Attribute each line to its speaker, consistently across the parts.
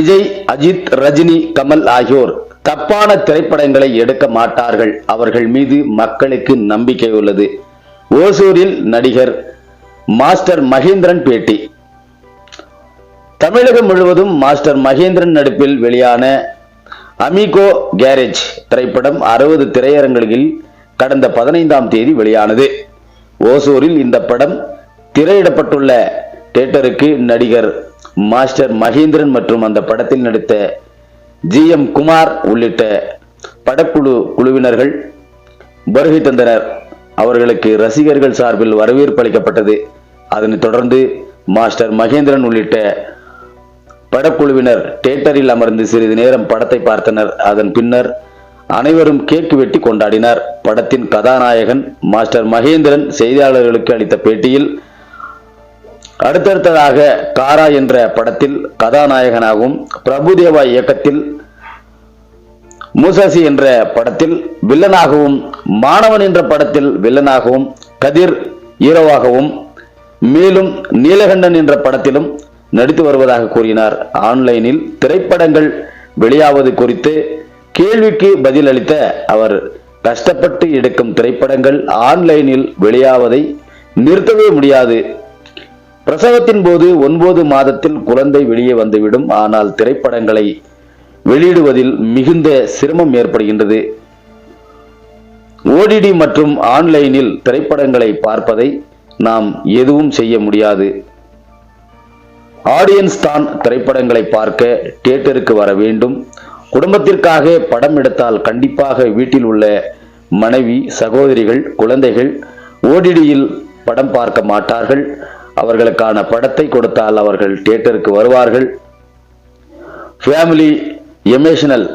Speaker 1: விஜய் அஜித் ரஜினி கமல் ஆகியோர் தப்பான திரைப்படங்களை எடுக்க மாட்டார்கள். அவர்கள் மீது மக்களுக்கு நம்பிக்கை உள்ளது. ஓசூரில் நடிகர் மாஸ்டர் மகேந்திரன் பேட்டி. தமிழகம் முழுவதும் மாஸ்டர் மகேந்திரன் நடிப்பில் வெளியான அமிகோ கேரேஜ் திரைப்படம் அறுபது திரையரங்குகளில் கடந்த பதினைந்தாம் தேதி வெளியானது. ஓசூரில் இந்த படம் திரையிடப்பட்டுள்ள தியேட்டருக்கு நடிகர் மாஸ்டர் மகேந்திரன் மற்றும் அந்த படத்தில் நடித்த ஜி எம் குமார் உள்ளிட்ட படக்குழு குழுவினர்கள் வருகை தந்தனர். அவர்களுக்கு ரசிகர்கள் சார்பில் வரவேற்பு அளிக்கப்பட்டது. அதனைத் தொடர்ந்து மாஸ்டர் மகேந்திரன் உள்ளிட்ட படக்குழுவினர் தியேட்டரில் அமர்ந்து சிறிது நேரம் படத்தை பார்த்தனர். அதன் பின்னர் அனைவரும் கேக் வெட்டி கொண்டாடினார். படத்தின் கதாநாயகன் மாஸ்டர் மகேந்திரன் செய்தியாளர்களுக்கு அளித்த பேட்டியில் அடுத்தடுத்ததாக காரா என்ற படத்தில் கதாநாயகனாகவும் பிரபுதேவா இயக்கத்தில் மூசாசி என்ற படத்தில் வில்லனாகவும் மாணவன் என்ற படத்தில் வில்லனாகவும் கதிர் ஹீரோவாகவும் மேலும் நீலகண்டன் என்ற படத்திலும் நடித்து வருவதாக கூறினார். ஆன்லைனில் திரைப்படங்கள் வெளியாவது குறித்து கேள்விக்கு பதிலளித்த அவர் கஷ்டப்பட்டு எடுக்கும் திரைப்படங்கள் ஆன்லைனில் வெளியாவதை நிறுத்தவே முடியாது. பிரசவத்தின் போது ஒன்பது மாதத்தில் குழந்தை வெளியே வந்துவிடும். ஆனால் திரைப்படங்களை வெளியிடுவதில் மிகுந்த சிரமம் ஏற்படுகின்றது. ஓடிடி மற்றும் ஆன்லைனில் திரைப்படங்களை பார்ப்பதை நாம் எதுவும் செய்ய முடியாது. ஆடியன்ஸ் தான் திரைப்படங்களை பார்க்க தியேட்டருக்கு வர வேண்டும். குடும்பத்திற்காக படம் எடுத்தால் கண்டிப்பாக வீட்டில் உள்ள மனைவி சகோதரிகள் குழந்தைகள் ஓடிடியில் படம் பார்க்க மாட்டார்கள். அவர்களுக்கான படத்தை கொடுத்தால் அவர்கள் தியேட்டருக்கு வருவார்கள். ஃபேமிலி எமோஷனல்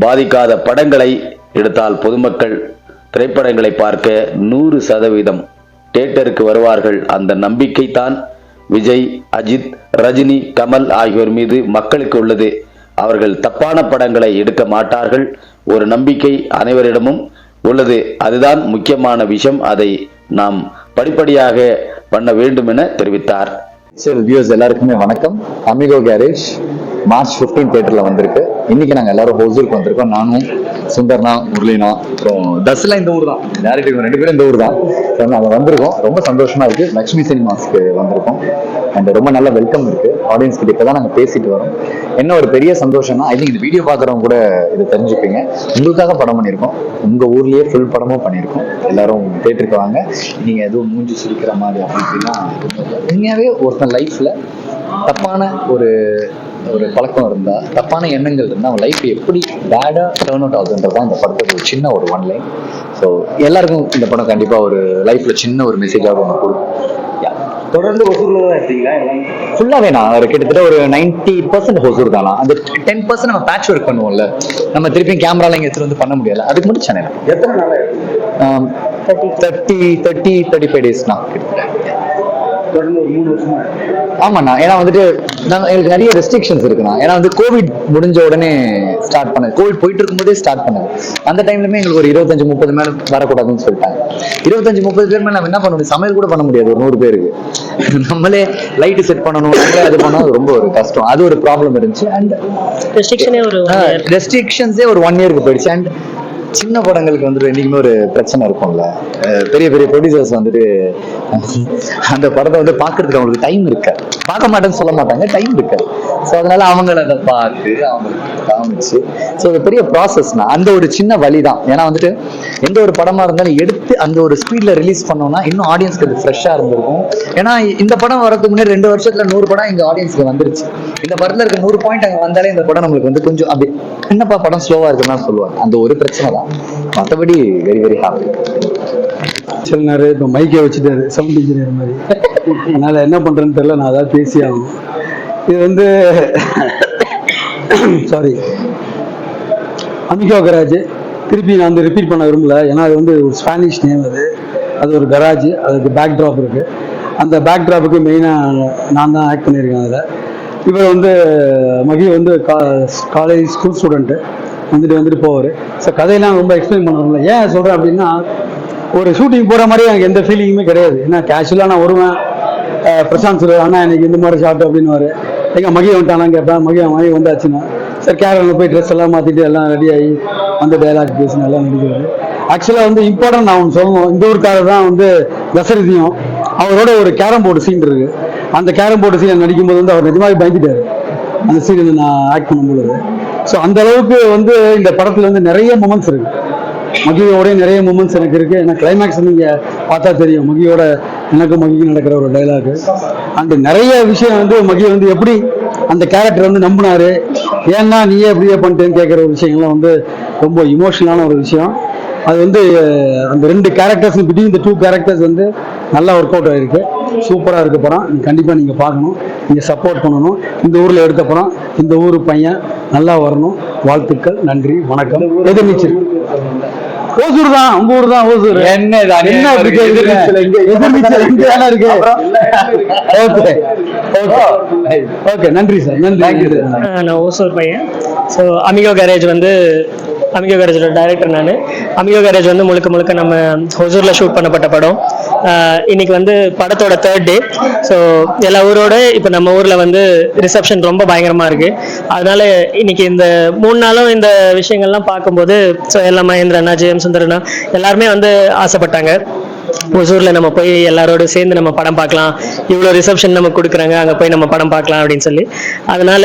Speaker 1: பாதிக்காத படங்களை எடுத்தால் பொதுமக்கள் திரைப்படங்களை பார்க்க நூறு சதவீதம் தியேட்டருக்கு வருவார்கள். அந்த நம்பிக்கை தான் விஜய் அஜித் ரஜினி கமல் ஆகியோர் மீது மக்களுக்கு உள்ளது. அவர்கள் தப்பான படங்களை எடுக்க மாட்டார்கள். ஒரு நம்பிக்கை அனைவரிடமும் உள்ளது. அதுதான் முக்கியமான விஷயம். அதை நாம் படிப்படியாக பண்ண வேண்டும் என தெரிவித்தார்
Speaker 2: வியூஸ் எல்லாருக்குமே வணக்கம். அமிகோ கேரேஜ் மார்ச் 15 தியேட்டர்ல வந்திருக்கு. இன்னைக்கு நாங்க எல்லாரும் ஹோசூருக்கு வந்திருக்கோம். நானும் சுந்தர்னா முரளினா அப்புறம் தஸ்லாம் இந்த ஊர் தான். டேரக்டர் ரெண்டு பேரும் இந்த ஊர் தான். நாங்கள் வந்திருக்கோம். ரொம்ப சந்தோஷமா இருக்கு. லக்ஷ்மி சினிமாஸ்க்கு வந்திருக்கோம். அண்ட் ரொம்ப நல்ல வெல்கம் இருக்கு. ஆடியன்ஸ் கிட்ட இப்பதான் நாங்க பேசிட்டு வரோம். என்ன ஒரு பெரிய சந்தோஷம்னா ஐ திங்க் இந்த வீடியோ பாக்குறவங்க கூட இதை தெரிஞ்சுப்பீங்க. உங்களுக்காக படம் பண்ணியிருக்கோம். உங்க ஊர்லயே ஃபுல் படமும் பண்ணியிருக்கோம். எல்லாரும் கேட்டுருக்காங்க வாங்க நீங்க எதுவும் மூஞ்சி சிரிக்கிற மாதிரி அப்படின்னா உண்மையாகவே உண்மையாவே ஒருத்தன் லைஃப்ல தப்பான ஒரு ஒரு பழக்கம் இருந்தா தப்பான எண்ணங்கள் இருந்தா அவன் லைஃப் எப்படி பேடா டேர்ன் அவுட் ஆகுதுன்றது தான் இந்த படத்துக்கு ஒரு சின்ன ஒரு ஒன் லைன் ஸோ எல்லாருக்கும் இந்த படம் கண்டிப்பா ஒரு லைஃப்ல சின்ன ஒரு மெசேஜாக ஒன்று கொடுக்கும்.
Speaker 3: தொடர்ந்து ஒசூர்ல தான் இருக்கீங்களா
Speaker 2: ஃபுல்லாவே நான் கிட்டத்தட்ட ஒரு நைன்டி பர்சன்ட் ஹோசூர் தானா. அந்த டென் பர்சன்ட் நம்ம பேட்ச் ஒர்க் பண்ணுவோம்ல. நம்ம திருப்பியும் கேமரால இங்க எடுத்துட்டு வந்து பண்ண முடியல. அதுக்கு மட்டும் சென்னை
Speaker 3: எத்தனை நாளா இருக்கு?
Speaker 2: தேர்ட்டி தேர்ட்டி தேர்ட்டி ஃபைவ் டேஸ்னா
Speaker 3: தொடர்ந்து ஒரு மூணு வருஷமா இருக்கு.
Speaker 2: ஆமாண்ணா. ஏன்னா வந்துட்டு நாங்க எங்களுக்கு நிறைய ரெஸ்ட்ரிக்ஷன்ஸ் இருக்குண்ணா. ஏன்னா வந்து கோவிட் முடிஞ்ச உடனே ஸ்டார்ட் பண்ணது கோவிட் போயிட்டு இருக்கும்போதே ஸ்டார்ட் பண்ணது. அந்த டைம்லயுமே எங்களுக்கு ஒரு இருபத்தஞ்சு முப்பது மேல வரக்கூடாதுன்னு சொல்லிட்டாங்க. இருபத்தஞ்சு முப்பது பேர் மேல நம்ம என்ன பண்ண முடியும்? சமையல் கூட பண்ண முடியாது ஒரு நூறு பேருக்கு. நம்மளே லைட் செட் பண்ணணும் நம்மளே அது அது ரொம்ப ஒரு கஷ்டம். அது ஒரு ப்ராப்ளம் இருந்துச்சு. அண்ட்
Speaker 4: ரெஸ்ட்ரிக்ஷனே ஒரு.
Speaker 2: ரெஸ்ட்ரிக்ஷன்ஸே ஒரு ஒன் இயருக்கு போயிடுச்சு. அண்ட் சின்ன படங்களுக்கு வந்துட்டு என்னைக்குமே ஒரு பிரச்சனை இருக்கும்ல. பெரிய பெரிய ப்ரொடியூசர்ஸ் வந்துட்டு அந்த படத்தை வந்து பாக்குறதுக்கு அவங்களுக்கு டைம் இருக்காது. பார்க்க மாட்டேன்னு சொல்ல மாட்டாங்க டைம் இருக்காது. ஸோ அதனால அவங்கள அதை பார்த்து அவங்களுக்கு காமிச்சு ஸோ அது பெரிய ப்ராசஸ்னா அந்த ஒரு சின்ன வழி தான் ஏன்னா வந்துட்டு எந்த ஒரு படமா இருந்தாலும் எடுத்து அந்த ஒரு ஸ்பீட்ல ரிலீஸ் பண்ணோம்னா இன்னும் ஆடியன்ஸ்க்கு அது ஃப்ரெஷ்ஷாக இருந்திருக்கும். ஏன்னா இந்த படம் வரதுக்கு முன்னாடி ரெண்டு வருஷத்துல நூறு படம் இங்க ஆடியன்ஸ்க்கு வந்துருச்சு. இந்த படத்துல இருக்க நூறு பாயிண்ட் அங்க வந்தாலே இந்த படம் நம்மளுக்கு வந்து கொஞ்சம் அப்படி என்னப்பா படம் ஸ்லோவா இருக்குன்னு சொல்லுவாங்க. அந்த ஒரு பிரச்சனை தான். மற்றபடி வெரி வெரி ஹாப்பி
Speaker 5: சொன்னாரு இப்போ மைக்கை வச்சுட்டாரு சவுண்ட் இன்ஜினியர் மாதிரி. அதனால என்ன பண்றேன்னு தெரியல நான் அதான் பேசி ஆகணும் இது வந்து சாரி அமிகோ கராஜ் திருப்பி நான் வந்து ரிப்பீட் பண்ண விரும்பல. ஏன்னா அது வந்து ஒரு ஸ்பானிஷ் நேம் அது. அது ஒரு கராஜ் அதுக்கு பேக் ட்ராப் இருக்குது அந்த பேக் ட்ராப்புக்கு மெயினாக நான் தான் ஆக்ட் பண்ணியிருக்கேன் அதில். இவர் வந்து மகி வந்து காலேஜ் ஸ்கூல் ஸ்டூடெண்ட்டு வந்துட்டு வந்துட்டு போவார். ஸோ கதையெல்லாம் ரொம்ப எக்ஸ்பிளைன் பண்ணுறோம்ல ஏன் சொல்கிறேன் அப்படின்னா ஒரு ஷூட்டிங் போகிற மாதிரி எனக்கு எந்த ஃபீலிங்குமே கிடையாது. ஏன்னா கேஷுவலாக நான் வருவேன். பிரசாந்த் சொல்லுவேன் ஆனால் எனக்கு இந்த மாதிரி ஷார்ட் அப்படின்னு எங்கள் மகிழ் வந்துட்டானா கேட்பேன் மகிழ் மகிழ் வந்தாச்சுன்னா சரி கேரளில் போய் ட்ரெஸ் எல்லாம் மாற்றிட்டு எல்லாம் ரெடி ஆகி வந்து டைலாக் பேசி எல்லாம் நடிக்கிறாரு. ஆக்சுவலாக வந்து இம்பார்ட்டன்ட் நான் ஒன்று சொல்லணும். இந்த ஊருக்காரர் தான் வந்து தசரதியும் அவரோட ஒரு கேரம் போர்டு சீன் இருக்கு. அந்த கேரம் போர்டு சீன் நடிக்கும்போது வந்து அவர் நிஜமாவே பயந்துட்டாரு. அந்த சீன் நான் ஆக்ட் பண்ணும்பொழுது. ஸோ அந்த அளவுக்கு வந்து இந்த படத்தில் வந்து நிறைய மூமெண்ட்ஸ் இருக்கு. மகியோட நிறைய மூமெண்ட்ஸ் எனக்கு இருக்கு. ஏன்னா கிளைமேக்ஸ் நீங்க பார்த்தா தெரியும். மகியோட எனக்கு மகிக்கு நடக்கிற ஒரு டைலாக் அண்ட் நிறைய விஷயம் வந்து மகி வந்து எப்படி அந்த கேரக்டர் வந்து நம்பினாரு? ஏன்னா நீயே எப்படியே பண்ணிட்டேன்னு கேட்குற ஒரு விஷயங்கள்லாம் வந்து ரொம்ப இமோஷனலான ஒரு விஷயம். அது வந்து அந்த ரெண்டு கேரக்டர்ஸ் பிட்வீன் இந்த டூ கேரக்டர்ஸ் வந்து நல்லா ஒர்க் அவுட் ஆகிருக்கு சூப்பராக இருக்க படம் கண்டிப்பாக நீங்கள் பார்க்கணும். நீங்கள் சப்போர்ட் பண்ணணும். இந்த ஊரில் எடுத்த படம் இந்த ஊர் பையன் நல்லா வரணும். வாழ்த்துக்கள். நன்றி. வணக்கம். எதிர்நீச்சல். ஓசூர் தான் உங்க ஊர் தான் ஓசூர்
Speaker 6: என்ன
Speaker 5: என்ன அப்படி
Speaker 6: இருக்கு? எதிர்நீச்சல் எங்க?
Speaker 5: எதிர்நீச்சல் எங்க? தானே இருக்கு? Okay okay. ஓகே நன்றி சார் நன்றி
Speaker 4: ஆஹ் நான் ஓசூர் பையன். ஸோ அமிகோ கேரேஜ் வந்து அமிகோ கேரேஜோட டைரக்டர் நான். அமிகோ கேரேஜ் வந்து முழுக்க முழுக்க நம்ம ஹொசூரில் ஷூட் பண்ணப்பட்ட படம். இன்னைக்கு வந்து படத்தோட தேர்ட் டே ஸோ எல்லா ஊரோட இப்போ நம்ம ஊரில் வந்து ரிசப்ஷன் ரொம்ப பயங்கரமாக இருக்குது அதனால இன்னைக்கு இந்த மூணு நாளும் இந்த விஷயங்கள்லாம் பார்க்கும்போது ஸோ எல்லா மகேந்திரண்ணா ஜெயம் சுந்தரண்ணா எல்லாருமே வந்து ஆசைப்பட்டாங்க. ஒசூர்ல நம்ம போய் எல்லாரோட சேர்ந்து நம்ம படம் பார்க்கலாம். இவ்வளோ ரிசப்ஷன் நம்ம கொடுக்குறாங்க. அங்கே போய் நம்ம படம் பார்க்கலாம் அப்படின்னு சொல்லி. அதனால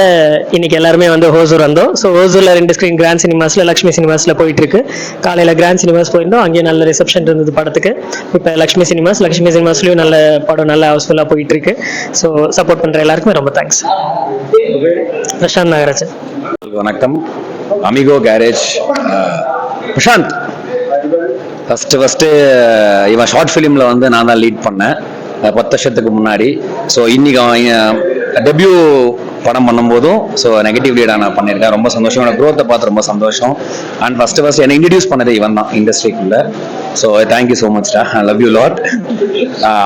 Speaker 4: இன்னைக்கு எல்லாருமே வந்து ஹோசூர் வந்தோம். ஸோ ஹோசூரில் ரெண்டு ஸ்க்ரீன் கிராண்ட் சினிமாஸ்ல லக்ஷ்மி சினிமாஸ்ல போயிட்டு இருக்கு காலையில கிராண்ட் சினிமாஸ் போயிருந்தோம். அங்கேயும் நல்ல ரிசப்ஷன் இருந்தது படத்துக்கு. இப்போ லக்ஷ்மி சினிமாஸ் லக்ஷ்மி சினிமாஸ்லயும் நல்ல படம் நல்ல ஹவுஸ்ஃபுல்லாக போயிட்டு இருக்கு ஸோ சப்போர்ட் பண்ற எல்லாருக்குமே ரொம்ப தேங்க்ஸ் பிரசாந்த் நாகராஜன்.
Speaker 6: வணக்கம். Amigo Garage Prashanth. First first இவன் ஷார்ட் ஃபிலிமில் வந்து நான் தான் லீட் பண்ணேன். பத்து வருஷத்துக்கு முன்னாடி. ஸோ இன்றைக்கி அவன் டெபியூ படம் பண்ணும்போதும் ஸோ நெகட்டிவ் லீடாக நான் பண்ணியிருக்கேன். ரொம்ப சந்தோஷம். என்னோட க்ரோத்தை பார்த்து ரொம்ப சந்தோஷம். அண்ட் ஃபஸ்ட்டு ஃபஸ்ட் என்னை இன்ட்ரடியூஸ் பண்ணதே இவன் தான் இண்டஸ்ட்ரிக்குள்ள so thank you so much I love you lot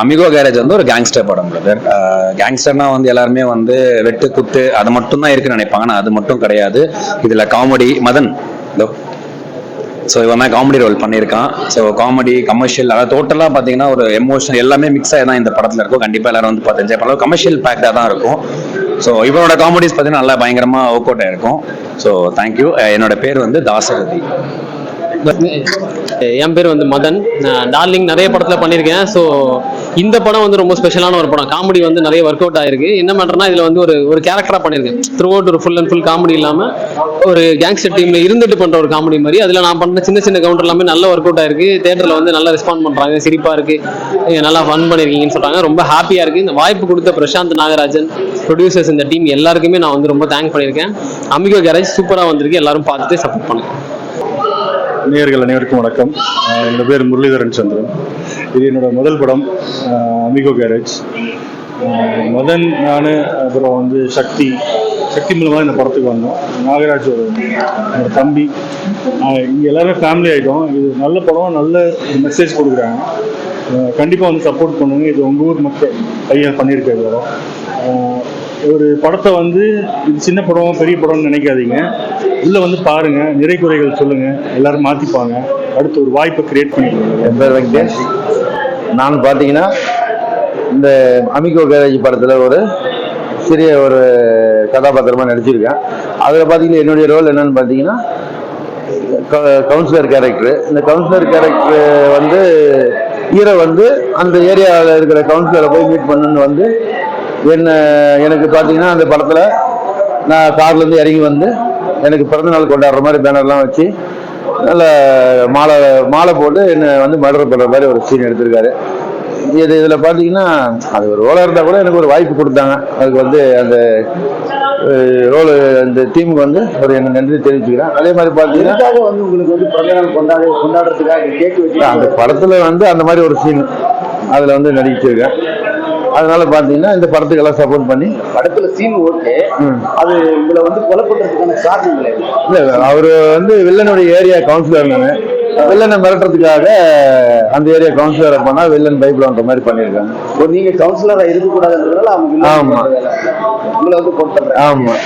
Speaker 6: Amigo Garage வந்து ஒரு கேங்ஸ்டர் படம் பிரதர் கேங்ஸ்டர்னா வந்து எல்லாருமே வந்து வெட்டு குத்து அது மட்டும் தான் இருக்குன்னு நினைப்பாங்க. ஆனால் அது மட்டும் கிடையாது. இதில் காமெடி மதன் இதோ. ஸோ இவன் காமெடி ரோல் பண்ணியிருக்கான். ஸோ காமெடி கமர்ஷியல் அதாவது டோட்டலாக பார்த்தீங்கன்னா ஒரு எமோஷன் எல்லாமே மிக்ஸ் ஆகி தான் இந்த படத்தில் இருக்கும். கண்டிப்பாக எல்லாரும் வந்து பார்த்து என்ஜாய் பண்ணலாம். கமர்ஷியல் பேக்டாக தான் இருக்கும். ஸோ இவனோட காமெடிஸ் பார்த்தீங்கன்னா நல்லா பயங்கரமாக ஒர்க் அவுட் ஆயிருக்கும். ஸோ தேங்க்யூ என்னோட பேர் வந்து தாசரதி.
Speaker 7: என் பேர் வந்து மதன். நான் டார்லிங் நிறைய படத்தில் பண்ணியிருக்கேன். ஸோ இந்த படம் வந்து ரொம்ப ஸ்பெஷலான ஒரு படம். காமெடி வந்து நிறைய ஒர்க் அவுட் ஆயிருக்கு. என்ன பண்ணுறேன்னா இதில் வந்து ஒரு ஒரு கேரக்டராக பண்ணியிருக்கேன் த்ரூ அவுட் ஒரு ஃபுல் அண்ட் ஃபுல் காமெடி இல்லாமல் ஒரு கேங்ஸ்டர் டீமில் இருந்துட்டு பண்ணுற ஒரு காமெடி மாதிரி. அதில் நான் பண்ண சின்ன சின்ன கவுண்டர் எல்லாமே நல்ல ஒர்க் அவுட் ஆயிருக்கு தேட்டரில் வந்து நல்லா ரெஸ்பாண்ட் பண்ணுறாங்க சிரிப்பாக இருக்குது நல்லா ஃபன் பண்ணியிருக்கீங்கன்னு சொல்கிறாங்க ரொம்ப ஹாப்பியாக இருக்குது இந்த வாய்ப்பு கொடுத்த பிரசாந்த் நாகராஜன் ப்ரொடியூசர்ஸ் இந்த டீம் எல்லாருக்குமே நான் வந்து ரொம்ப தேங்க் பண்ணியிருக்கேன் அமிகோ கேரேஜ் சூப்பராக வந்திருக்கு. எல்லாரும் பார்த்துட்டு சப்போர்ட் பண்ணுங்க.
Speaker 8: நேயர்கள் அனைவருக்கும் வணக்கம். என் என்னோட பேர் முரளிதரன் சந்திரன். இது என்னோட முதல் படம் அமிகோ கேரேஜ் மதன் நான் அப்புறம் வந்து சக்தி. சக்தி மூலமாக இந்த படத்துக்கு வந்தோம். நாகராஜ் ஒரு என்னோட தம்பி. இங்கே எல்லாருமே ஃபேமிலி ஆகிட்டோம் இது நல்ல படம் நல்ல மெசேஜ் கொடுக்குறாங்க. கண்டிப்பாக வந்து சப்போர்ட் பண்ணுங்க. இது உங்கள் ஊர் மக்கள் பையன் பண்ணியிருக்க படம். ஒரு படத்தை வந்து இது சின்ன படம் பெரிய படம்னு நினைக்காதீங்க. உள்ளே வந்து பாருங்கள் நிறை குறைகள் சொல்லுங்கள் எல்லோரும் மாற்றிப்பாங்க அடுத்து ஒரு வாய்ப்பை கிரியேட் பண்ணி
Speaker 9: என் பேர் வெங்கடேஷ். நான் பார்த்தீங்கன்னா இந்த அமிகோ கேரேஜ் படத்தில் ஒரு சிறிய ஒரு கதாபாத்திரமாக நடிச்சிருக்கேன். அதில் பார்த்தீங்கன்னா என்னுடைய ரோல் என்னன்னு பார்த்தீங்கன்னா கவுன்சிலர் கேரக்டர் இந்த கவுன்சிலர் கேரக்டர் வந்து ஹீரோ வந்து அந்த ஏரியாவில் இருக்கிற கவுன்சிலரை போய் மீட் பண்ணுன்னு வந்து என்ன எனக்கு பார்த்தீங்கன்னா அந்த படத்தில் நான் கார்லேருந்து இறங்கி வந்து எனக்கு பிறந்தநாள் கொண்டாடுற மாதிரி பேனர்லாம் வச்சு நல்ல மாலை மாலை போட்டு என்னை வந்து மர்டர் பண்ணுற மாதிரி ஒரு சீன் எடுத்திருக்காரு. இது இதில் பார்த்தீங்கன்னா அது ஒரு ரோலாக இருந்தால் கூட எனக்கு ஒரு வாய்ப்பு கொடுத்தாங்க. அதுக்கு வந்து அந்த ரோல் அந்த டீமுக்கு வந்து ஒரு எனக்கு நன்றி தெரிவிச்சுக்கிறேன் அதே மாதிரி பார்த்தீங்கன்னா
Speaker 3: வந்து உங்களுக்கு வந்து பிறந்தநாள் கொண்டாட கொண்டாடுறதுக்காக கேக் வச்சு
Speaker 9: அந்த படத்தில் வந்து அந்த மாதிரி ஒரு சீன் அதில் வந்து நடிச்சிருக்கேன் அதனால பார்த்தீங்கன்னா இந்த படத்துக்கு எல்லாம் சப்போர்ட் பண்ணி
Speaker 3: படத்துல சீன் ஓகே. அது உங்களை வந்து கொலை பண்றதுக்கான காரணம் இல்லை.
Speaker 9: இல்லை அவர் வந்து வில்லனுடைய ஏரியா கவுன்சிலர் நான். வில்லனை மிரட்டுறதுக்காக அந்த ஏரியா கவுன்சிலரை பண்ணால் வில்லன் பைபிள் வந்த மாதிரி பண்ணியிருக்காங்க.
Speaker 3: ஒரு நீங்க கவுன்சிலரா இருக்கக்கூடாதுன்றதால அவங்க
Speaker 9: ஆமா.
Speaker 3: உங்களை வந்து கொண்டு
Speaker 9: ஆமாம்